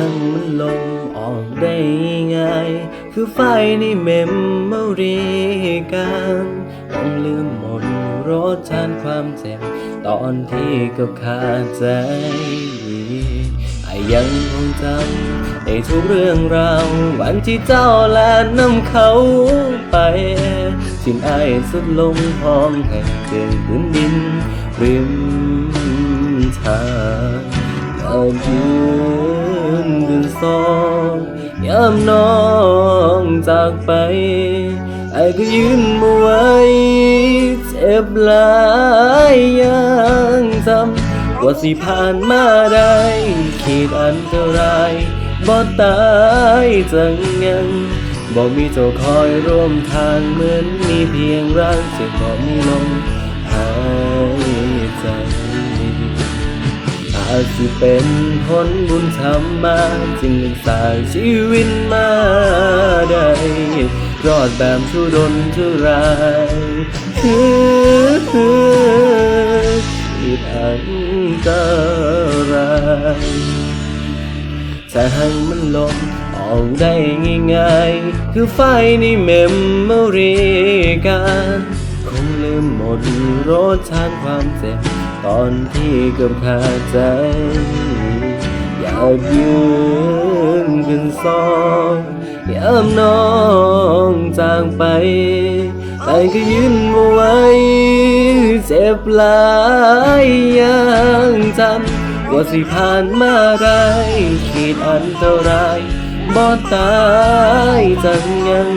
างมันลมออกได้ง่าย คือไฟในเมมโมรีกันต้องลืมหมดรสชาติความเจ็บ ตอนที่กับขาดใจไอยังคงจำในทุกเรื่องราว วันที่เจ้าแลนำเขาไปสิ้นไอ้สุดลงพร้อมให้เกินพื้นดินริมทางเรายืนกัน สองยามน้องจากไปไอ้ก็ยืนมาไว้เจ็บหลายย่างจำว่าสิผ่านมาได้ขีดอันตรายบ่ตายจังยังบ่มีเจ้าคอยร่วมทางเหมือนมีเพียงร่างที่บ่มีลมหายใจ สิเป็นผลบุญทำมาจึงรักษาชีวิตมาได้รอดแบบทุรนทุรายคือชีวิตอันตรายถ้าหังมันลมออกได้ง่ายๆ คือไฟในเมมโมรีการคงลืมหมดรสชาติความเจ็บ ตอนที่กือบขาดใจ อยากยืนขึ้นสองยามน้องจากไป แต่ก็ยืนมาไว้ เจ็บหลายอย่างจำว่าสิผ่านมาได้ขีดอันตรายบ่ตายจังยัง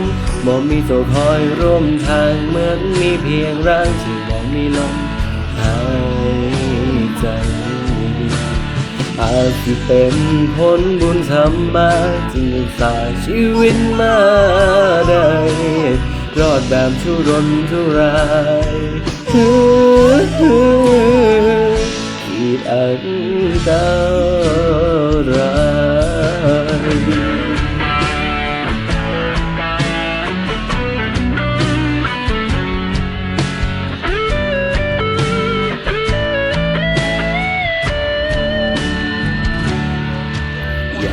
บ่มีตัวคอยร่วมทางเหมือนมีเพียงร่างที่บ่มีลมหาย ใจ อาจจะเป็นผลบุญทำมาจึงรักษาชีวิตมาได้รอดแบบทุรนทุรายขีดอันตร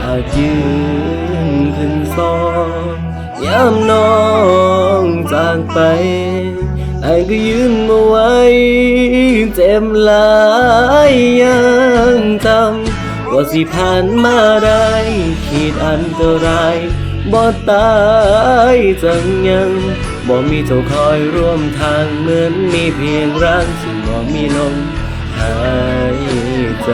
อากยืนขึ้นสองยามน้องจากไปแต่ก็ยืนมาไว้เจ็บหลายอย่างจำว่าสิผ่านมาได้ขีดอันตรายบ่ตายจังยังบ่มีเจ้าคอยร่วมทางเหมือนมีเพียงร่างที่บ่มีลมหายใจ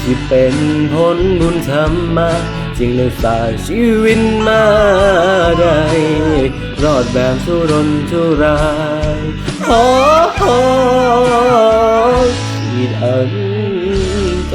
สิเป็นผลบุญธรรมาจึงเลยสร้างชีวิตมาได้รอดแบบสุรนทุรายโอขีดอันต